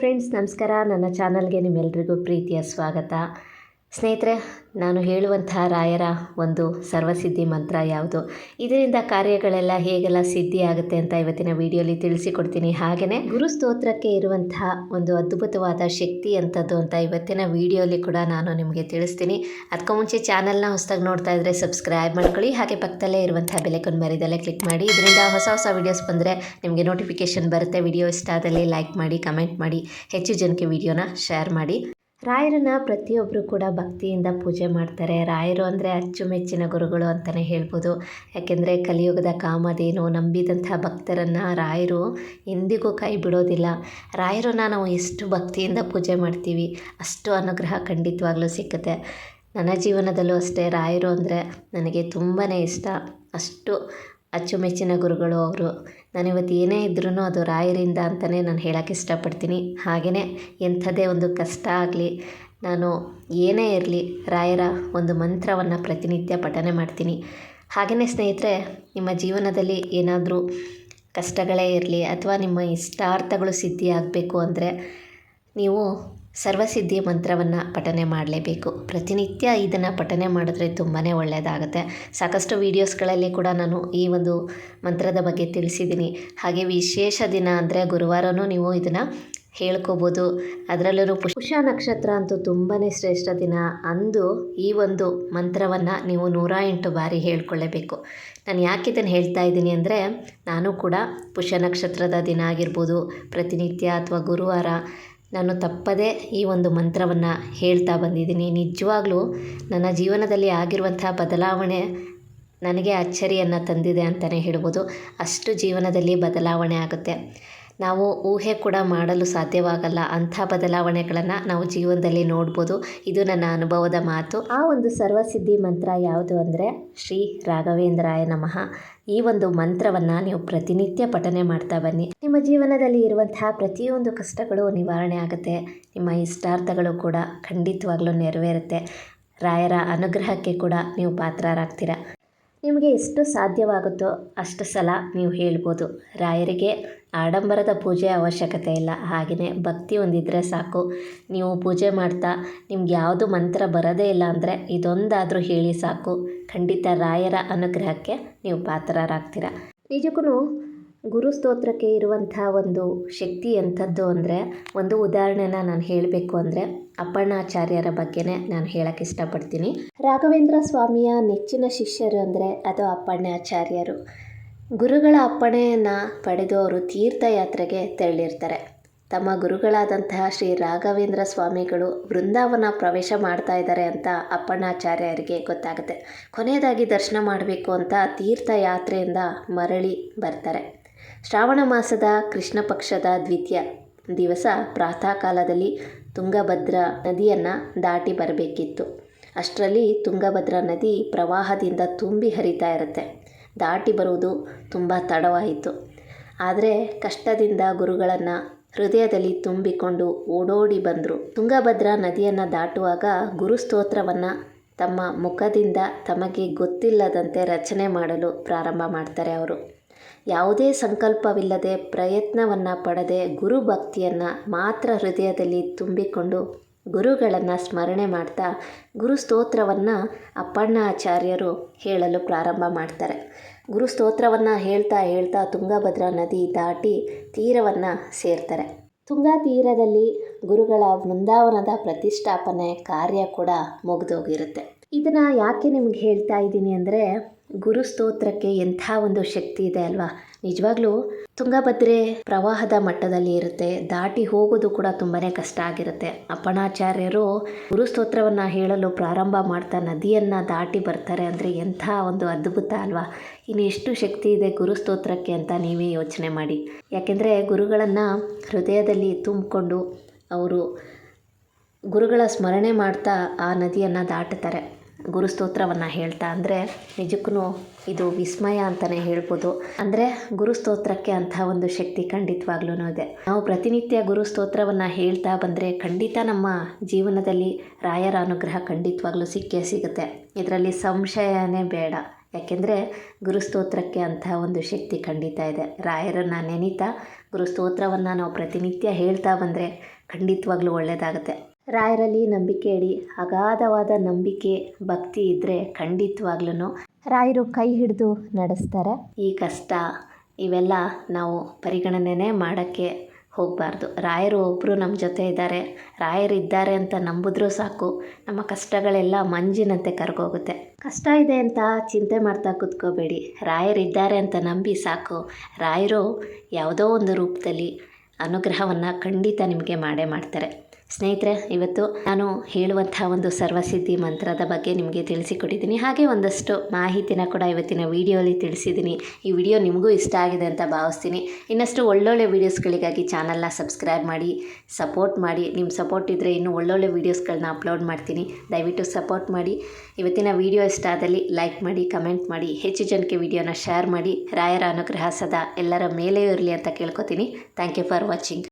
Friends ನಮಸ್ಕಾರ. ನನ್ನ ಚಾನಲ್ಗೆ ನಿಮ್ಮೆಲ್ರಿಗೂ ಪ್ರೀತಿಯ ಸ್ವಾಗತ. ಸ್ನೇಹಿತರೆ, ನಾನು ಹೇಳುವಂತಹ ರಾಯರ ಒಂದು ಸರ್ವಸಿದ್ಧಿ ಮಂತ್ರ ಯಾವುದು? ಇದರಿಂದ ಕಾರ್ಯಗಳೆಲ್ಲ ಹೇಗೆಲ್ಲ ಸಿದ್ಧಿ ಆಗುತ್ತೆ ಅಂತ ಇವತ್ತಿನ ವಿಡಿಯೋಲಿ ತಿಳಿಸಿಕೊಡ್ತೀನಿ. ಹಾಗೆಯೇ ಗುರು ಸ್ತೋತ್ರಕ್ಕೆ ಇರುವಂತಹ ಒಂದು ಅದ್ಭುತವಾದ ಶಕ್ತಿ ಅಂಥದ್ದು ಅಂತ ಇವತ್ತಿನ ವಿಡಿಯೋಲಿ ಕೂಡ ನಾನು ನಿಮಗೆ ತಿಳಿಸ್ತೀನಿ. ಅದಕ್ಕೂ ಮುಂಚೆ ಚಾನಲ್ನ ಹೊಸದಾಗಿ ನೋಡ್ತಾ ಇದ್ದರೆ ಸಬ್ಸ್ಕ್ರೈಬ್ ಮಾಡ್ಕೊಳ್ಳಿ. ಹಾಗೆ ಪಕ್ಕದಲ್ಲೇ ಇರುವಂತಹ ಬೆಲೆಕೊಂಡು ಮರಿದಲ್ಲೇ ಕ್ಲಿಕ್ ಮಾಡಿ. ಇದರಿಂದ ಹೊಸ ಹೊಸ ವೀಡಿಯೋಸ್ ಬಂದರೆ ನಿಮಗೆ ನೋಟಿಫಿಕೇಷನ್ ಬರುತ್ತೆ. ವಿಡಿಯೋ ಇಷ್ಟ ಆದಲ್ಲಿ ಲೈಕ್ ಮಾಡಿ, ಕಮೆಂಟ್ ಮಾಡಿ, ಹೆಚ್ಚು ಜನಕ್ಕೆ ವಿಡಿಯೋನ ಶೇರ್ ಮಾಡಿ. ರಾಯರನ್ನ ಪ್ರತಿಯೊಬ್ಬರು ಕೂಡ ಭಕ್ತಿಯಿಂದ ಪೂಜೆ ಮಾಡ್ತಾರೆ. ರಾಯರು ಅಂದರೆ ಅಚ್ಚುಮೆಚ್ಚಿನ ಗುರುಗಳು ಅಂತಲೇ ಹೇಳ್ಬೋದು. ಯಾಕೆಂದರೆ ಕಲಿಯುಗದ ಕಾಮಧೇನು, ನಂಬಿದಂಥ ಭಕ್ತರನ್ನು ರಾಯರು ಎಂದಿಗೂ ಕೈ ಬಿಡೋದಿಲ್ಲ. ರಾಯರನ್ನ ನಾವು ಎಷ್ಟು ಭಕ್ತಿಯಿಂದ ಪೂಜೆ ಮಾಡ್ತೀವಿ, ಅಷ್ಟು ಅನುಗ್ರಹ ಖಂಡಿತವಾಗ್ಲೂ ಸಿಕ್ಕುತ್ತೆ. ನನ್ನ ಜೀವನದಲ್ಲೂ ಅಷ್ಟೇ ರಾಯರು ಅಂದರೆ ನನಗೆ ತುಂಬಾ ಇಷ್ಟ. ಅಷ್ಟು ಅಚ್ಚುಮೆಚ್ಚಿನ ಗುರುಗಳು ಅವರು. ನಾನಿವತ್ತು ಏನೇ ಇದ್ರೂ ಅದು ರಾಯರಿಂದ ಅಂತಲೇ ನಾನು ಹೇಳೋಕ್ಕೆ ಇಷ್ಟಪಡ್ತೀನಿ. ಹಾಗೆಯೇ ಎಂಥದೇ ಒಂದು ಕಷ್ಟ ಆಗಲಿ, ನಾನು ಏನೇ ಇರಲಿ ರಾಯರ ಒಂದು ಮಂತ್ರವನ್ನು ಪ್ರತಿನಿತ್ಯ ಪಠನೆ ಮಾಡ್ತೀನಿ. ಹಾಗೆಯೇ ಸ್ನೇಹಿತರೆ, ನಿಮ್ಮ ಜೀವನದಲ್ಲಿ ಏನಾದರೂ ಕಷ್ಟಗಳೇ ಇರಲಿ ಅಥವಾ ನಿಮ್ಮ ಇಷ್ಟಾರ್ಥಗಳು ಸಿದ್ಧಿ ಆಗಬೇಕು ಅಂದರೆ ನೀವು ಸರ್ವಸಿದ್ಧಿ ಮಂತ್ರವನ್ನು ಪಠನೆ ಮಾಡಲೇಬೇಕು. ಪ್ರತಿನಿತ್ಯ ಇದನ್ನು ಪಠನೆ ಮಾಡಿದ್ರೆ ತುಂಬಾ ಒಳ್ಳೆಯದಾಗುತ್ತೆ ಸಾಕಷ್ಟು ವೀಡಿಯೋಸ್ಗಳಲ್ಲಿ ಕೂಡ ನಾನು ಈ ಒಂದು ಮಂತ್ರದ ಬಗ್ಗೆ ತಿಳಿಸಿದ್ದೀನಿ. ಹಾಗೆ ವಿಶೇಷ ದಿನ ಅಂದರೆ ಗುರುವಾರವೂ ನೀವು ಇದನ್ನು ಹೇಳ್ಕೋಬೋದು. ಅದರಲ್ಲೂ ಪುಷ್ಯ ನಕ್ಷತ್ರ ಅಂತೂ ತುಂಬಾ ಶ್ರೇಷ್ಠ ದಿನ ಅಂದು ಈ ಒಂದು ಮಂತ್ರವನ್ನು ನೀವು ನೂರ ಎಂಟು ಬಾರಿ ಹೇಳ್ಕೊಳ್ಳೇಬೇಕು ನಾನು ಯಾಕೆ ಇದನ್ನು ಹೇಳ್ತಾ ಇದ್ದೀನಿ ಅಂದರೆ ನಾನು ಕೂಡ ಪುಷ್ಯ ನಕ್ಷತ್ರದ ದಿನ ಆಗಿರ್ಬೋದು, ಪ್ರತಿನಿತ್ಯ ಅಥವಾ ಗುರುವಾರ ನಾನು ತಪ್ಪದೇ ಈ ಒಂದು ಮಂತ್ರವನ್ನು ಹೇಳ್ತಾ ಬಂದಿದ್ದೀನಿ. ನಿಜವಾಗ್ಲೂ ನನ್ನ ಜೀವನದಲ್ಲಿ ಆಗಿರುವಂಥ ಬದಲಾವಣೆ ನನಗೆ ಅಚ್ಚರಿಯನ್ನು ತಂದಿದೆ ಅಂತಲೇ ಹೇಳ್ಬೋದು. ಅಷ್ಟು ಜೀವನದಲ್ಲಿ ಬದಲಾವಣೆ ಆಗುತ್ತೆ. ನಾವು ಊಹೆ ಕೂಡ ಮಾಡಲು ಸಾಧ್ಯವಾಗಲ್ಲ. ಅಂಥ ಬದಲಾವಣೆಗಳನ್ನು ನಾವು ಜೀವನದಲ್ಲಿ ನೋಡ್ಬೋದು. ಇದು ನನ್ನ ಅನುಭವದ ಮಾತು. ಆ ಒಂದು ಸರ್ವಸಿದ್ಧಿ ಮಂತ್ರ ಯಾವುದು ಅಂದರೆ, ಶ್ರೀ ರಾಘವೇಂದ್ರಾಯ ನಮಃ. ಈ ಒಂದು ಮಂತ್ರವನ್ನು ನೀವು ಪ್ರತಿನಿತ್ಯ ಪಠನೆ ಮಾಡ್ತಾ ಬನ್ನಿ. ನಿಮ್ಮ ಜೀವನದಲ್ಲಿ ಇರುವಂತಹ ಪ್ರತಿಯೊಂದು ಕಷ್ಟಗಳು ನಿವಾರಣೆ ಆಗುತ್ತೆ. ನಿಮ್ಮ ಇಷ್ಟಾರ್ಥಗಳು ಕೂಡ ಖಂಡಿತವಾಗ್ಲೂ ನೆರವೇರುತ್ತೆ. ರಾಯರ ಅನುಗ್ರಹಕ್ಕೆ ಕೂಡ ನೀವು ಪಾತ್ರರಾಗ್ತೀರ. ನಿಮಗೆ ಎಷ್ಟು ಸಾಧ್ಯವಾಗುತ್ತೋ ಅಷ್ಟು ಸಲ ನೀವು ಹೇಳ್ಬೋದು. ರಾಯರಿಗೆ ಆಡಂಬರದ ಪೂಜೆ ಅವಶ್ಯಕತೆ ಇಲ್ಲ. ಹಾಗೆಯೇ ಭಕ್ತಿ ಒಂದಿದ್ದರೆ ಸಾಕು. ನೀವು ಪೂಜೆ ಮಾಡ್ತಾ ನಿಮ್ಗೆ ಯಾವುದು ಮಂತ್ರ ಬರೋದೇ ಇಲ್ಲ ಅಂದರೆ ಇದೊಂದಾದರೂ ಹೇಳಿ ಸಾಕು. ಖಂಡಿತ ರಾಯರ ಅನುಗ್ರಹಕ್ಕೆ ನೀವು ಪಾತ್ರರಾಗ್ತೀರ. ನಿಜಕ್ಕೂ ಗುರು ಸ್ತೋತ್ರಕ್ಕೆ ಇರುವಂಥ ಒಂದು ಶಕ್ತಿ ಎಂಥದ್ದು ಅಂದರೆ, ಒಂದು ಉದಾಹರಣೆನ ನಾನು ಹೇಳಬೇಕು ಅಂದರೆ ಅಪ್ಪಣ್ಣಾಚಾರ್ಯರ ಬಗ್ಗೆನೇ ನಾನು ಹೇಳಕ್ಕೆ ಇಷ್ಟಪಡ್ತೀನಿ. ರಾಘವೇಂದ್ರ ಸ್ವಾಮಿಯ ನೆಚ್ಚಿನ ಶಿಷ್ಯರು ಅಂದರೆ ಅದು ಅಪ್ಪಣ್ಣಾಚಾರ್ಯರು ಗುರುಗಳ ಅಪ್ಪಣೆಯನ್ನು ಪಡೆದು ಅವರು ತೀರ್ಥಯಾತ್ರೆಗೆ ತೆರಳಿರ್ತಾರೆ. ತಮ್ಮ ಗುರುಗಳಾದಂತಹ ಶ್ರೀ ರಾಘವೇಂದ್ರ ಸ್ವಾಮಿಗಳು ವೃಂದಾವನ ಪ್ರವೇಶ ಮಾಡ್ತಾ ಇದ್ದಾರೆ ಅಂತ ಅಪ್ಪಣ್ಣಾಚಾರ್ಯರಿಗೆ ಗೊತ್ತಾಗುತ್ತೆ. ಕೊನೆಯದಾಗಿ ದರ್ಶನ ಮಾಡಬೇಕು ಅಂತ ತೀರ್ಥಯಾತ್ರೆಯಿಂದ ಮರಳಿ ಬರ್ತಾರೆ. ಶ್ರಾವಣ ಮಾಸದ ಕೃಷ್ಣ ಪಕ್ಷದ ದ್ವಿತೀಯ ದಿವಸ ಪ್ರಾತಃ ಕಾಲದಲ್ಲಿ ತುಂಗಭದ್ರಾ ನದಿಯನ್ನು ದಾಟಿ ಬರಬೇಕಿತ್ತು. ಅಷ್ಟರಲ್ಲಿ ತುಂಗಭದ್ರಾ ನದಿ ಪ್ರವಾಹದಿಂದ ತುಂಬಿ ಹರಿತಾ ಇರುತ್ತೆ. ದಾಟಿ ಬರುವುದು ತುಂಬ ತಡವಾಯಿತು. ಆದರೆ ಕಷ್ಟದಿಂದ ಗುರುಗಳನ್ನು ಹೃದಯದಲ್ಲಿ ತುಂಬಿಕೊಂಡು ಓಡೋಡಿ ಬಂದರು. ತುಂಗಭದ್ರಾ ನದಿಯನ್ನು ದಾಟುವಾಗ ಗುರು ಸ್ತೋತ್ರವನ್ನು ತಮ್ಮ ಮುಖದಿಂದ ತಮಗೆ ಗೊತ್ತಿಲ್ಲದಂತೆ ರಚನೆ ಮಾಡಲು ಪ್ರಾರಂಭ ಮಾಡ್ತಾರೆ ಅವರು. ಯಾವುದೇ ಸಂಕಲ್ಪವಿಲ್ಲದೆ ಪ್ರಯತ್ನವನ್ನು ಪಡೆದೆ ಗುರು ಭಕ್ತಿಯನ್ನು ಮಾತ್ರ ಹೃದಯದಲ್ಲಿ ತುಂಬಿಕೊಂಡು ಗುರುಗಳನ್ನು ಸ್ಮರಣೆ ಮಾಡ್ತಾ ಗುರು ಸ್ತೋತ್ರವನ್ನು ಅಪ್ಪಣ್ಣಾಚಾರ್ಯರು ಹೇಳಲು ಪ್ರಾರಂಭ ಮಾಡ್ತಾರೆ. ಗುರು ಸ್ತೋತ್ರವನ್ನು ಹೇಳ್ತಾ ಹೇಳ್ತಾ ತುಂಗಭದ್ರಾ ನದಿ ದಾಟಿ ತೀರವನ್ನು ಸೇರ್ತಾರೆ. ತುಂಗಾ ತೀರದಲ್ಲಿ ಗುರುಗಳ ವೃಂದಾವನದ ಪ್ರತಿಷ್ಠಾಪನೆ ಕಾರ್ಯ ಕೂಡ ಮುಗಿದೋಗಿರುತ್ತೆ. ಇದನ್ನು ಯಾಕೆ ನಿಮ್ಗೆ ಹೇಳ್ತಾ ಇದ್ದೀನಿ ಅಂದರೆ ಗುರು ಸ್ತೋತ್ರಕ್ಕೆ ಎಂಥ ಒಂದು ಶಕ್ತಿ ಇದೆ ಅಲ್ವಾ? ನಿಜವಾಗ್ಲೂ ತುಂಗಭದ್ರೆ ಪ್ರವಾಹದ ಮಟ್ಟದಲ್ಲಿ ಇರುತ್ತೆ, ದಾಟಿ ಹೋಗೋದು ಕೂಡ ತುಂಬಾ ಕಷ್ಟ ಆಗಿರುತ್ತೆ. ಅಪ್ಪಣಾಚಾರ್ಯರು ಗುರು ಸ್ತೋತ್ರವನ್ನು ಹೇಳಲು ಪ್ರಾರಂಭ ಮಾಡ್ತಾ ನದಿಯನ್ನು ದಾಟಿ ಬರ್ತಾರೆ ಅಂದರೆ ಎಂಥ ಒಂದು ಅದ್ಭುತ ಅಲ್ವಾ? ಇನ್ನು ಎಷ್ಟು ಶಕ್ತಿ ಇದೆ ಗುರು ಸ್ತೋತ್ರಕ್ಕೆ ಅಂತ ನೀವೇ ಯೋಚನೆ ಮಾಡಿ. ಯಾಕೆಂದರೆ ಗುರುಗಳನ್ನು ಹೃದಯದಲ್ಲಿ ತುಂಬಿಕೊಂಡು ಅವರು ಗುರುಗಳ ಸ್ಮರಣೆ ಮಾಡ್ತಾ ಆ ನದಿಯನ್ನು ದಾಟುತ್ತಾರೆ ಗುರುಸ್ತೋತ್ರವನ್ನು ಹೇಳ್ತಾ ಅಂದರೆ ನಿಜಕ್ಕೂ ಇದು ವಿಸ್ಮಯ ಅಂತಲೇ ಹೇಳ್ಬೋದು. ಅಂದರೆ ಗುರುಸ್ತೋತ್ರಕ್ಕೆ ಅಂಥ ಒಂದು ಶಕ್ತಿ ಖಂಡಿತವಾಗ್ಲೂ ಇದೆ. ನಾವು ಪ್ರತಿನಿತ್ಯ ಗುರುಸ್ತೋತ್ರವನ್ನು ಹೇಳ್ತಾ ಬಂದರೆ ಖಂಡಿತ ನಮ್ಮ ಜೀವನದಲ್ಲಿ ರಾಯರ ಅನುಗ್ರಹ ಖಂಡಿತವಾಗ್ಲೂ ಸಿಕ್ಕೇ ಸಿಗುತ್ತೆ. ಇದರಲ್ಲಿ ಸಂಶಯನೇ ಬೇಡ. ಯಾಕೆಂದರೆ ಗುರುಸ್ತೋತ್ರಕ್ಕೆ ಅಂಥ ಒಂದು ಶಕ್ತಿ ಖಂಡಿತ ಇದೆ. ರಾಯರನ್ನು ನೆನೀತಾ ಗುರು ಸ್ತೋತ್ರವನ್ನು ನಾವು ಪ್ರತಿನಿತ್ಯ ಹೇಳ್ತಾ ಬಂದರೆ ಖಂಡಿತವಾಗ್ಲೂ ಒಳ್ಳೆಯದಾಗುತ್ತೆ ರಾಯರಲ್ಲಿ ನಂಬಿಕೆ ಇಡಿ. ಅಗಾಧವಾದ ನಂಬಿಕೆ, ಭಕ್ತಿ ಇದ್ದರೆ ಖಂಡಿತವಾಗ್ಲೂ ರಾಯರು ಕೈ ಹಿಡಿದು ನಡೆಸ್ತಾರೆ. ಈ ಕಷ್ಟ, ಇವೆಲ್ಲ ನಾವು ಪರಿಗಣನೆ ಮಾಡೋಕ್ಕೆ ಹೋಗಬಾರ್ದು. ರಾಯರು ಒಬ್ಬರು ನಮ್ಮ ಜೊತೆ ಇದ್ದಾರೆ. ರಾಯರು ಇದ್ದಾರೆ ಅಂತ ನಂಬಿದ್ರೂ ಸಾಕು. ನಮ್ಮ ಕಷ್ಟಗಳೆಲ್ಲ ಮಂಜಿನಂತೆ ಕರ್ಗೋಗುತ್ತೆ. ಕಷ್ಟ ಇದೆ ಅಂತ ಚಿಂತೆ ಮಾಡ್ತಾ ಕೂತ್ಕೋಬೇಡಿ. ರಾಯರು ಇದ್ದಾರೆ ಅಂತ ನಂಬಿ ಸಾಕು. ರಾಯರು ಯಾವುದೋ ಒಂದು ರೂಪದಲ್ಲಿ ಅನುಗ್ರಹವನ್ನು ಖಂಡಿತ ನಿಮಗೆ ಮಾಡೇ ಮಾಡ್ತಾರೆ. ಸ್ನೇಹಿತರೆ, ಇವತ್ತು ನಾನು ಹೇಳುವಂಥ ಒಂದು ಸರ್ವಸಿದ್ಧಿ ಮಂತ್ರದ ಬಗ್ಗೆ ನಿಮಗೆ ತಿಳಿಸಿಕೊಟ್ಟಿದ್ದೀನಿ. ಹಾಗೆ ಒಂದಷ್ಟು ಮಾಹಿತಿನ ಕೂಡ ಇವತ್ತಿನ ವಿಡಿಯೋಲಿ ತಿಳಿಸಿದ್ದೀನಿ. ಈ ವಿಡಿಯೋ ನಿಮಗೂ ಇಷ್ಟ ಆಗಿದೆ ಅಂತ ಭಾವಿಸ್ತೀನಿ. ಇನ್ನಷ್ಟು ಒಳ್ಳೊಳ್ಳೆ ವೀಡಿಯೋಸ್ಗಳಿಗಾಗಿ ಚಾನಲ್ನ ಸಬ್ಸ್ಕ್ರೈಬ್ ಮಾಡಿ, ಸಪೋರ್ಟ್ ಮಾಡಿ. ನಿಮ್ಮ ಸಪೋರ್ಟ್ ಇದ್ದರೆ ಇನ್ನೂ ಒಳ್ಳೊಳ್ಳೆ ವೀಡಿಯೋಸ್ಗಳನ್ನ ಅಪ್ಲೋಡ್ ಮಾಡ್ತೀನಿ. ದಯವಿಟ್ಟು ಸಪೋರ್ಟ್ ಮಾಡಿ. ಇವತ್ತಿನ ವಿಡಿಯೋ ಇಷ್ಟ ಆದಲ್ಲಿ ಲೈಕ್ ಮಾಡಿ, ಕಮೆಂಟ್ ಮಾಡಿ. ಹೆಚ್ಚು ಜನಕ್ಕೆ ವಿಡಿಯೋನ ಶೇರ್ ಮಾಡಿ. ರಾಯರ ಅನುಗ್ರಹ ಸದಾ ಎಲ್ಲರ ಮೇಲೆ ಇರಲಿ ಅಂತ ಕೇಳ್ಕೊತೀನಿ. Thank you for watching.